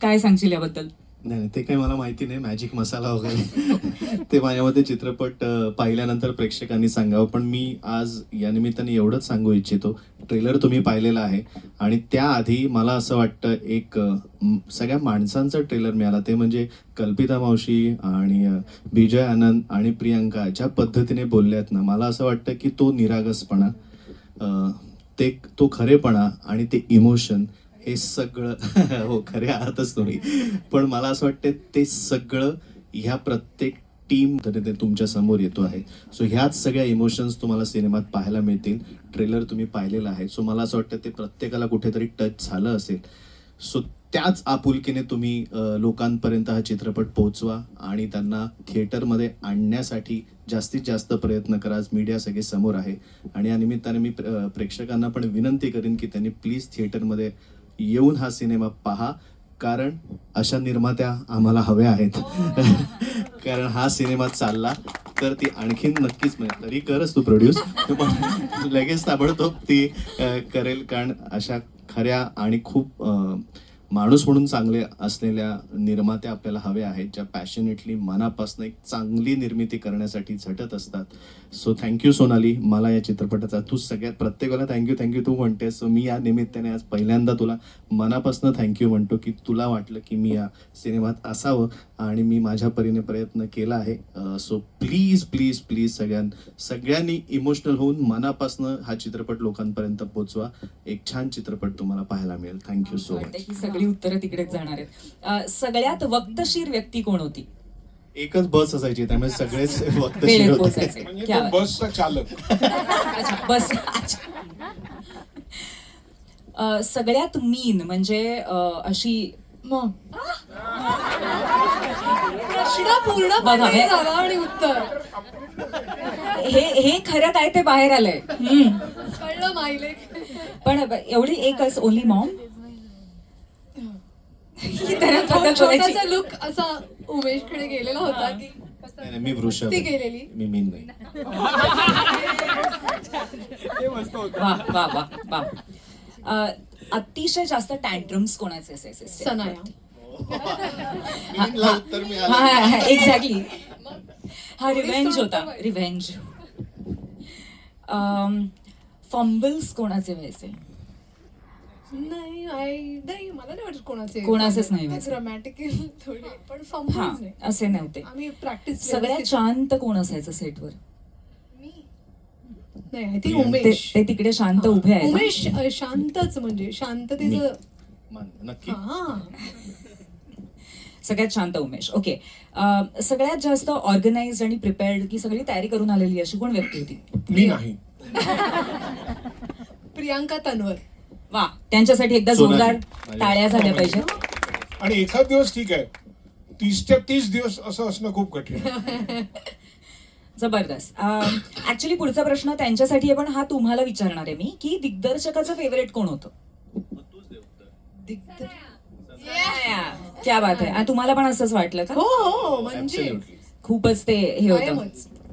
काय सांगशील याबद्दल? नाही नाही, ते काही मला माहिती नाही मॅजिक मसाला वगैरे. ते माझ्या मते चित्रपट पाहिल्यानंतर प्रेक्षकांनी सांगावं. पण मी आज या निमित्ताने एवढंच सांगू इच्छितो. ट्रेलर तुम्ही पाहिलेला आहे आणि त्याआधी मला असं वाटतं एक सगळ्या माणसांचं ट्रेलर मिळाला. ते म्हणजे कल्पिता मावशी आणि विजय आनंद आणि प्रियांका ज्या पद्धतीने बोलल्यात ना मला असं वाटतं की तो निरागसपणा ते तो खरेपणा आणि ते इमोशन हे सगळं हो खऱ्या अर्थच तुम्ही. पण मला असं वाटतं ते सगळं ह्या प्रत्येक टीम ते तुमच्यासमोर येतो आहे. सो ह्याच सगळ्या इमोशन्स तुम्हाला सिनेमात पाहायला मिळतील. ट्रेलर तुम्ही पाहिलेला आहे. सो मला असं वाटतं ते प्रत्येकाला कुठेतरी टच झालं असेल. सो त्याच आपुलकीने तुम्ही लोकांपर्यंत हा चित्रपट पोहोचवा आणि त्यांना थिएटरमध्ये आणण्यासाठी जास्तीत जास्त प्रयत्न करा. आज मीडिया सगळे समोर आहे. आणि या निमित्ताने मी प्रेक्षकांना पण विनंती करेन की त्यांनी प्लीज थिएटरमध्ये येऊन हा सिनेमा पहा कारण अशा निर्मात्या आम्हाला हव्या आहेत. कारण हा सिनेमा चालला तर ती आणखीन नक्कीच म्हणजे तरी करच तू प्रोड्यूस लगेच ताबडतोब ती करेल कारण अशा खऱ्या आणि खूप माणूस म्हणून चांगले असलेल्या निर्मात्या आपल्याला हव्या आहेत ज्या पॅशनेटली मनापासून एक चांगली निर्मिती करण्यासाठी झटत असतात. सो थँक्यू सोनाली मला या चित्रपटाचा तू सगळ्यात प्रत्येकाला थँक्यू थँक्यू तू म्हणतेस. सो मी या निमित्ताने आज पहिल्यांदा तुला मनापासून थँक्यू म्हणतो की तुला वाटलं की मी या सिनेमात असावं आणि मी माझ्या परीने प्रयत्न केला आहे. सो प्लीज प्लीज प्लीज सगळ्यां सगळ्यांनी इमोशनल होऊन मनापासून हा चित्रपट लोकांपर्यंत पोचवा एक छान चित्रपट तुम्हाला पाहायला मिळेल. थँक्यू सो मच सगळी उत्तरं तिकडेच जाणार आहेत. अं, सगळ्यात वक्तशीर व्यक्ती कोण होती? एकच बस असायची त्यामुळे सगळेच वक्त वेळेत पोहोचायचे. म्हणजे क्या तो बात. बसचा चालक. अच्छा बस. अच्छा. अं, सगळ्यात मीन म्हणजे अं, अशी मग प्रश्न पूर्ण बघा, हे- झाला आणि उत्तर. हे हे खरं काय ते बाहेर आलंय. हम्म. कळलं माहिले पण एवढी एकच ओनली मॉम छोटासा लुक असा उमेशकडे गेलेला होता की कसं- नाही, नाही, मी वृषभ ती आहे. गेलेली. मी मीन नाही. वा वा वा वा. अं, अतिशय जास्त टँट्रम्स कोणाचे असायचे? सनाया. मीनला उत्तर मिळालं. हा एक्झॅक्टली हा रिव्हेंज होता. रिव्हेंज फंबल्स कोणाचे व्हायचे? नाही नाही मला नाही वाटत कोणाचे कोणाचेच नाही. ड्रामॅटिक थोडे पण हा नाही. असे नव्हते. आम्ही प्रॅक्टिस सगळ्यात शांत कोण असायचं सेटवर? नाही आय थिंक ते- ते उमेश. ते तिकडे शांत उभे आहेत. उमेश अ, शांतच म्हणजे शांततेचं नक्की. हा. सगळ्यात शांत उमेश. ओके. अं, सगळ्यात जास्त ऑर्गनाइज आणि प्रिपेअर्ड की सगळी तयारी करून आलेली अशी कोण व्यक्ती होती? मी नाही. प्रियांका तन्वर. वा त्यांच्यासाठी एकदा. जोरदार टाळ्या झाल्या पाहिजेत आणि एखाद दिवस ठीक आहे. तीसच्या तीस दिवस असं असणं खूप कठीण आहे. जबरदस्त. ऍक्च्युली पुढचा प्रश्न त्यांच्यासाठी पण हा तुम्हाला विचारणार आहे मी की दिग्दर्शकाचं फेवरेट कोण होतं? क्या बात आहे. तुम्हाला पण असंच वाटलं का? हो हो म्हणजे. खूपच ते हे होतं.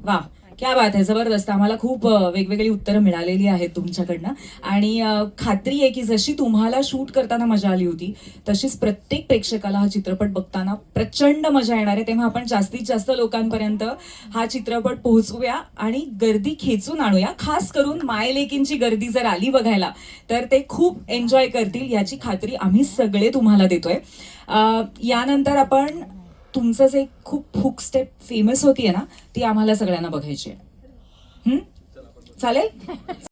वा. क्या बात आहे जबरदस्त. आम्हाला खूप वेगवेगळी उत्तरं मिळालेली आहेत तुमच्याकडनं. आणि खात्री आहे की जशी तुम्हाला शूट करताना मजा आली होती तशीच प्रत्येक प्रेक्षकाला हा चित्रपट बघताना प्रचंड मजा येणार आहे. तेव्हा आपण जास्तीत जास्त लोकांपर्यंत हा चित्रपट पोहोचवूया आणि गर्दी खेचून आणूया. खास करून मायलेकींची गर्दी जर आली बघायला तर ते खूप एन्जॉय करतील याची खात्री आम्ही सगळे तुम्हाला देतोय. यानंतर आपण तुमचं जे खूप हुक स्टेप फेमस होती आहे ना ती आम्हाला सगळ्यांना बघायची आहे चालेल?